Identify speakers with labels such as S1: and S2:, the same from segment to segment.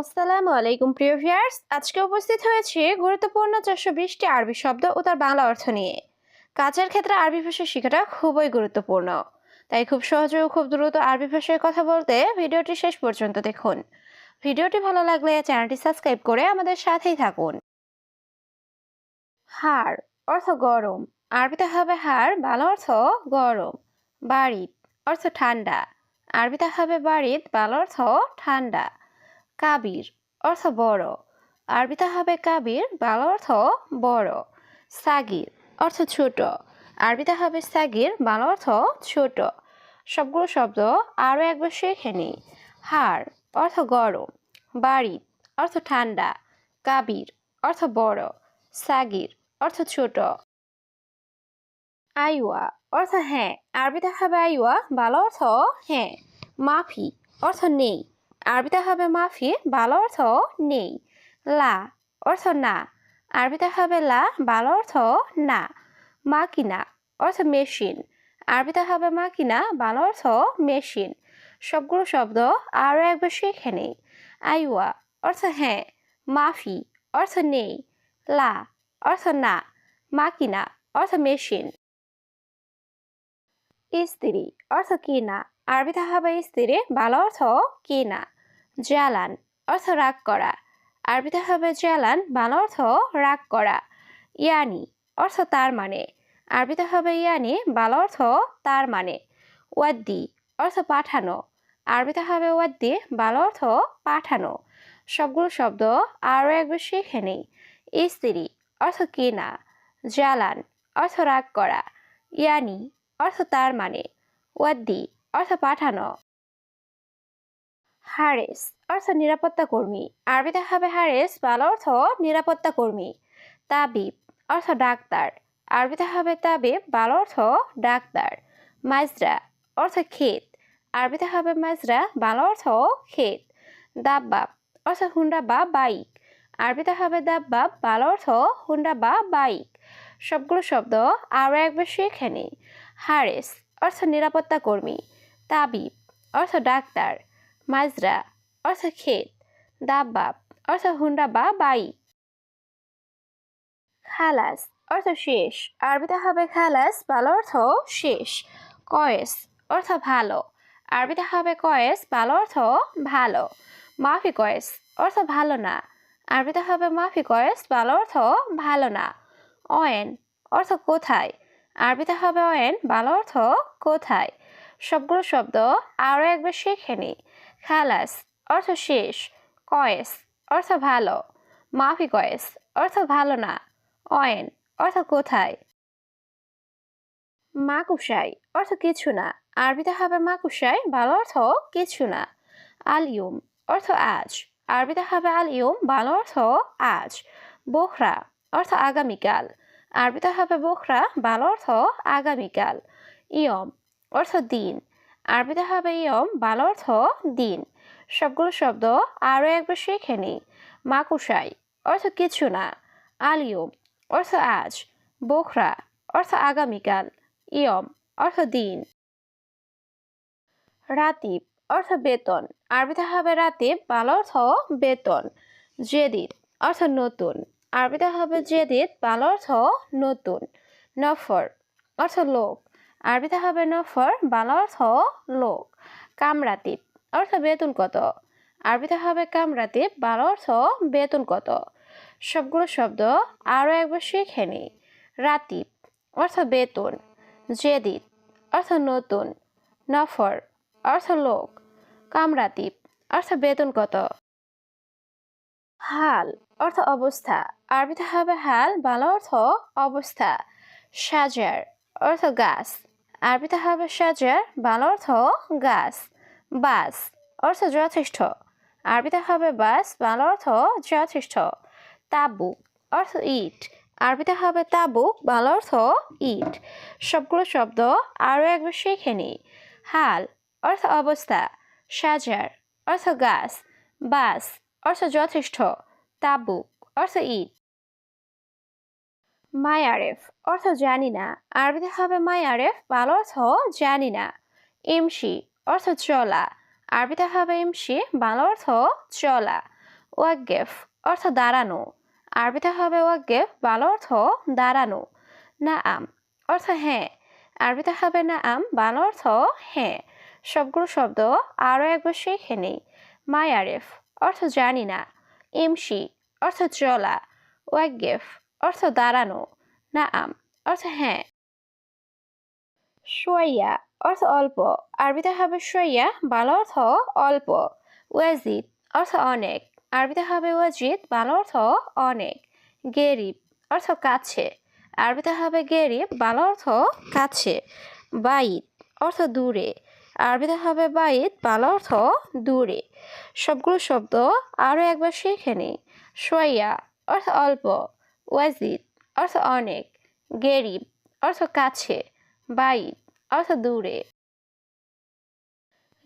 S1: আসসালামু আলাইকুম, প্রিয় ভিউয়ার্স। আজকে উপস্থিত হয়েছে গুরুত্বপূর্ণ চারশো বিশটি আরবি শব্দ ও তার বাংলা অর্থ নিয়ে। কাজের ক্ষেত্রে আরবি ভাষা শেখাটা খুবই গুরুত্বপূর্ণ। তাই খুব সহজে ও খুব দ্রুত আরবি ভাষায় কথা বলতে ভিডিওটি শেষ পর্যন্ত দেখুন। ভিডিওটি ভালো লাগলে চ্যানেলটি সাবস্ক্রাইব করে আমাদের সাথেই থাকুন। হার অর্থ গরম। আরবিতে হবে হার, বাংলা অর্থ গরম। বাড়িত অর্থ ঠান্ডা। আরবিতে হবে বাড়িত বাংলা অর্থ ঠান্ডা। কাবির অর্থ বড়। আরবিতে হবে কাবির, বাংলা অর্থ বড়। সাগির অর্থ ছোট। আরবিতে হবে সাগির, বাংলা অর্থ ছোট। সবগুলো শব্দ আরও একবার শেখে নিই। হাড় অর্থ গরম। বাড়ি অর্থ ঠান্ডা। কাবির অর্থ বড়। সাগির অর্থ ছোট। আইওয়া অর্থ হ্যাঁ। আরবিতে হবে আইওয়া ভালো অর্থ হ্যাঁ। মাফি অর্থ নেই। আরবিতে হবে মাফি ভালো অর্থ নেই, লা অর্থ না। আরবিতে হবে লা ভালো অর্থ না, মাকিনা অর্থ মেশিন। আরবিতে হবে মাকিনা ভালো অর্থ মেশিন। সবগুলো শব্দ আরও একবার শিখে নেই। আইওয়া অর্থ হ্যাঁ মাফি অর্থ নেই, লা অর্থ না, মাকিনা অর্থ মেশিন। স্ত্রী অর্থ কিনা আরবিতে হবে স্ত্রী ভালো অর্থ কিনা? জ্বালান, অর্থ রাগ করা। আরবিতে হবে জ্বালান ভালো অর্থ রাগ করা। ইয়ানি, অর্থ তার মানে। আরবিতে হবে ইয়ানি ভালো অর্থ তার মানে। ওয়াদ্দি, অর্থ পাঠানো। আরবিতে হবে ওয়াদ্দি ভালো অর্থ পাঠানো। সবগুলো শব্দ আরও একবার শিখে নেই। স্ত্রী, অর্থ কিনা? জ্বালান, অর্থ রাগ করা। ইয়ানি, অর্থ তার মানে। ওয়াদ্দি অর্থ পাঠানো হারেস অর্থ নিরাপত্তা কর্মী। আরবিতে হবে হারেস বাল অর্থ, নিরাপত্তা কর্মী। তাবিব অর্থ ডাক্তার আরবিতে হবে তাবিব, ভালো অর্থ, ডাক্তার। মাজরা অর্থ ক্ষেত আরবিতে হবে মাজরা বাল অর্থ, ক্ষেত। দাব্বাব অর্থ হুন্ডা বা বাইক। আরবিতে হবে দাব্বাব বাল অর্থ হুন্ডা বা বাইক। সবগুলো শব্দ আরও একবার শিখে নিই হারেস অর্থ নিরাপত্তা কর্মী। তাবিব, অর্থ ডাক্তার, মাজরা, অর্থ ক্ষেত দাব্বাব, অর্থ হুন্ডা বা বাই। খালাস, অর্থ শেষ। আরবিতে হবে খালাস ভালো অর্থ শেষ। কয়েস, অর্থ ভালো। আরবিতে হবে কয়েস ভালো অর্থ ভালো। মাফি কয়েস, অর্থ ভালো না। আরবিতে হবে মাফি কয়েস ভালো অর্থ ভালো না। অয়েন, অর্থ কোথায়? আরবিতে হবে অয়েন ভালো অর্থ কোথায়? সবগুলো শব্দ আরও একবার শিখে নিই। খালাস অর্থ শেষ, কয়েস অর্থ ভালো, মাফি কয়েস অর্থ ভালো না, অয়েন অর্থ কোথায়? মাকুসাই অর্থ কিছু না, আরবিতে হবে মাকুসাই, ভালো অর্থ কিছু না। আলিউম অর্থ আজ, আরবিতে হবে আলিউম ভালো অর্থ আজ। বোখরা অর্থ আগামীকাল, আরবিতে হবে বোখরা, ভালো অর্থ আগামীকাল। ইয়ম অর্থ দিন। আরবিতে হবে ইয়ম ভালো অর্থ দিন। সবগুলো শব্দ আরও একবার শিখে নিই। মাকুসাই, অর্থ কিছু না। আলিয়ম, অর্থ আজ। বোখরা, অর্থ আগামীকাল। ইয়ম, অর্থ দিন। রাতিব, অর্থ বেতন। আরবিতে হবে রাতিব ভালো অর্থ বেতন। জেদিদ অর্থ নতুন। আরবিতে হবে জেদিদ ভালো অর্থ নতুন। নফর, অর্থ লোক। আরবিতে হবে নফর ভালো অর্থ লোক কামরাতিব অর্থ বেতন কত? আরবিতে হবে কামরাতিব ভালো অর্থ বেতন কত? সবগুলো শব্দ আরও একবার শিখে নিই। রাতিব অর্থ বেতন। জেদিদ অর্থ নতুন। নফর অর্থ লোক। কামরাতিব অর্থ বেতন কত? হাল, অর্থ অবস্থা। আরবিতে হবে হাল ভালো অর্থ অবস্থা। সাজার, অর্থ গাছ। আরবিতে হবে সাজার ভালো অর্থ গাছ। বাস অর্থ যথেষ্ট। আরবিতে হবে বাস ভালো অর্থ যথেষ্ট। তাবুক অর্থ ইট। আরবিতে হবে তাবুক ভালো অর্থ ইট। সবগুলো শব্দ আরও একবার শিখে নিই। হাল অর্থ অবস্থা। সাজার অর্থ গাছ। বাস অর্থ যথেষ্ট। তাবুক অর্থ ইট। মায়ারেফ অর্থ জানি না। আরবিতে হবে মায়ারেফ ভালো অর্থ জানি না। ইমসি অর্থ চলা। আরবিতে হবে ইমসি বাংলা অর্থ চলা। ওয়াগেফ অর্থ দাঁড়ানো। আরবিতে হবে ওয়াগেফ ভালো অর্থ দাঁড়ানো। না আম অর্থ হ্যাঁ। আরবিতে হবে না আম ভালো অর্থ হ্যাঁ। সবগুলো শব্দ আরও একবার শিখে নেই। মায়ারেফ অর্থ জানি না। ইমশি অর্থ চলা। ওয়াগেফ অর্থ দাঁড়ানো। না আম অর্থ হ্যাঁ। সোয়াইয়া অর্থ অল্প। আরবিতে হবে সোয়াইয়া ভালো অর্থ অল্প। ওয়াজিদ, অর্থ অনেক। আরবিতে হবে ওয়াজিদ, ভালো অর্থ অনেক। গেরিব, অর্থ কাছে। আরবিতে হবে গেরিব, ভালো অর্থ কাছে। বাইদ, অর্থ দূরে। আরবিতে হবে বাইদ, ভালো অর্থ দূরে। সবগুলো শব্দ আরও একবার শিখে নিই। সোয়াইয়া অর্থ অল্প। ওয়াজিদ, অর্থ অনেক, গেরিব, অর্থ কাছে বাইদ অর্থ দূরে।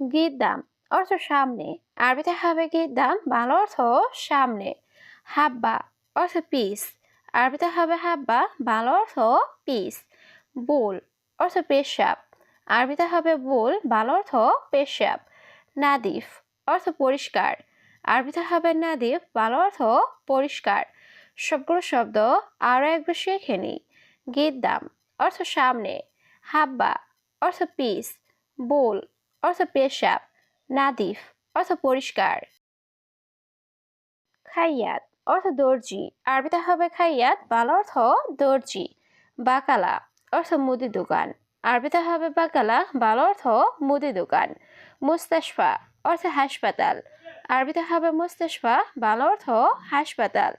S1: গিদ্দাম, অর্থ সামনে, আরবিতে হবে গিদ্দাম ভালো অর্থ সামনে। হাব্বা, অর্থ পিস, আরবিতে হবে হাব্বা ভালো অর্থ পিস। বোল, অর্থ পেশাব, আরবিতে হবে বোল ভালো অর্থ পেশাব। নাদিফ, অর্থ পরিষ্কার, আরবিতে হবে নাদিফ ভালো অর্থ পরিষ্কার। সবগুলো শব্দ আরও একবার শিখে নিই। গিদ্দাম অর্থ সামনে। হাব্বা, অর্থ পিস। বোল, অর্থ পেশাব। নাদিফ, অর্থ পরিষ্কার। খাইয়াত, অর্থ দর্জি। আরবিতে হবে খাইয়াত, বাল অর্থ দর্জি। বাকালা, অর্থ মুদি দোকান। আরবিতে হবে বাকালা, বাল অর্থ মুদি দোকান। মুস্তাশফা, অর্থ হাসপাতাল। আরবিতে হবে মুস্তাশফা, বাল অর্থ হাসপাতাল।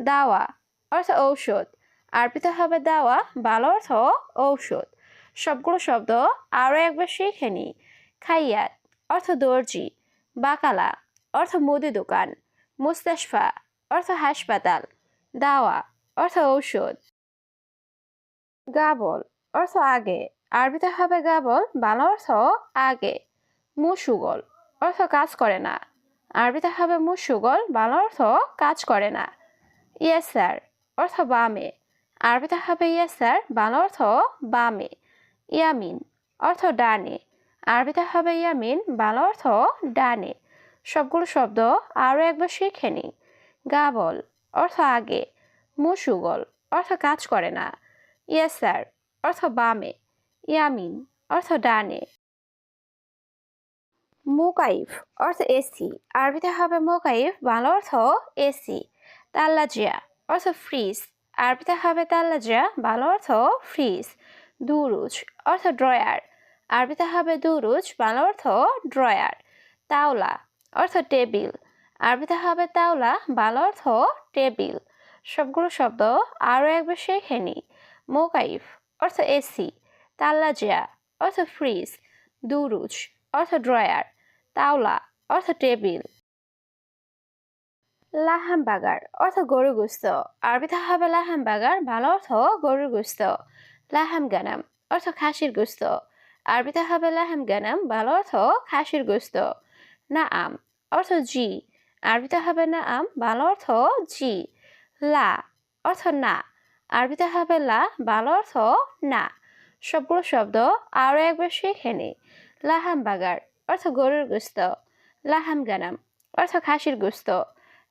S1: দাওয়া, অর্থ ঔষধ। আরবিতে হবে দাওয়া ভালো অর্থ ঔষধ। সবগুলো শব্দ আরও একবার শিখে নিই। খাইয়াত, অর্থ দর্জি। বাকালা, অর্থ মুদি দোকান। মুস্তাশফা, অর্থ হাসপাতাল। দাওয়া, অর্থ ঔষধ। গাবল, অর্থ আগে। আরবিতে হবে গাবল ভালো অর্থ আগে। মুসুগল, অর্থ কাজ করে না। আরবিতে হবে মুসুগল ভালো অর্থ কাজ করে না। ইয়াসার অর্থ বামে। আরবিতে হবে ইয়েস স্যার ভালো অর্থ বামে। ইয়ামিন। অর্থ ডানে। আরবিতে হবে ইয়ামিন। ভালো অর্থ ডানে। সবগুলো শব্দ আরও একবার শিখে নিই। গাবল। অর্থ আগে। মুসুগল। অর্থ কাজ করে না। ইয়েস স্যার অর্থ বামে। ইয়ামিন। অর্থ ডানে। মোকাইফ। অর্থ এসি। আরবিতে হবে মোকাইফ। ভালো অর্থ এসি। তাল্লাজিয়া অর্থ ফ্রিজ। আরবিতে হবে তাল্লাজিয়া ভালো অর্থ ফ্রিজ। দুরুজ, অর্থ ড্রয়ার। আরবিতে হবে দুরুজ, ভালো অর্থ ড্রয়ার। তাওলা, অর্থ টেবিল। আরবিতে হবে তাওলা, ভালো অর্থ টেবিল। সবগুলো শব্দ আরও একবার শেখে নিই মোকাইফ, অর্থ এসি। তাল্লাজিয়া অর্থ ফ্রিজ। দুরুজ, অর্থ ড্রয়ার। তাওলা, অর্থ টেবিল। লাহাম বাগার অর্থ গরু গুস্ত। আরবিতে হবে লাহাম বাগার ভালো অর্থ গরুর গুস্ত। লাহাম গানাম অর্থ খাসির গুস্ত। আরবিতে হবে লাহাম গানাম ভালো অর্থ খাসির গুস্ত। না আম অর্থ জি। আরবিতে হবে না আম ভালো অর্থ জি। লা, অর্থ না। আরবিতে হবে লা, ভালো অর্থ না। সবগুলো শব্দ আরও একবার শিখে নি। লাহাম বাগার অর্থ গরুর গুস্ত। লাহাম গানাম অর্থ খাসির গুস্ত।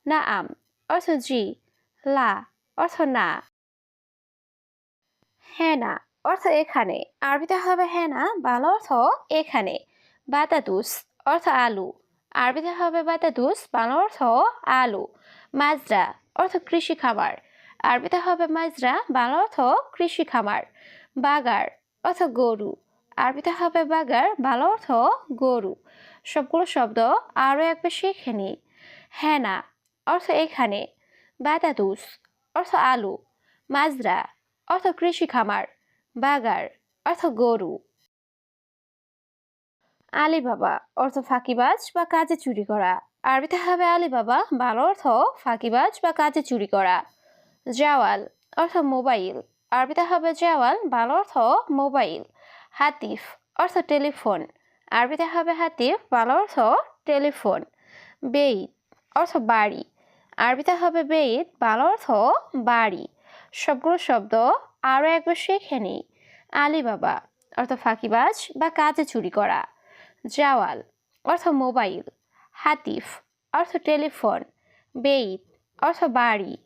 S1: না আম অর্থ জি লা অর্থ না হ্যাঁ না অর্থ এখানে আরবিতে হবে হ্যাঁ না ভালো অর্থ এখানে বাতাতুস অর্থ আলু আরবিতে হবে বাতাতুস ভালো অর্থ আলু মাজরা অর্থ কৃষি খামার আরবিতে হবে মাজরা ভালো অর্থ কৃষি খামার বাগার অর্থ গরু আরবিতে হবে বাগার ভালো অর্থ গরু সবগুলো শব্দ আরও একবার শিখে নিই হ্যাঁ না অর্থ এখানে বাতাতুস, অর্থ আলু, মাজরা, অর্থ কৃষি খামার, বাগার, অর্থ গরু। আলিবাবা, অর্থ ফাঁকিবাজ বা কাজে চুরি করা। আরবিতে হবে আলিবাবা ভালো অর্থ ফাঁকিবাজ বা কাজে চুরি করা। জাওয়াল, অর্থ মোবাইল। আরবিতে হবে জাওয়াল ভালো অর্থ মোবাইল। হাতিফ, অর্থ টেলিফোন। আরবিতে হবে হাতিফ ভালো অর্থ টেলিফোন। বেইত, অর্থ বাড়ি। আরবিতে হবে বেইত ভালো অর্থ বাড়ি। সবগুলো শব্দ আরও একবার শেখে নিই। আলিবাবা, অর্থ ফাঁকিবাজ বা কাজে চুরি করা। জাওয়াল, অর্থ মোবাইল। হাতিফ, অর্থ টেলিফোন। বেইত, অর্থ বাড়ি।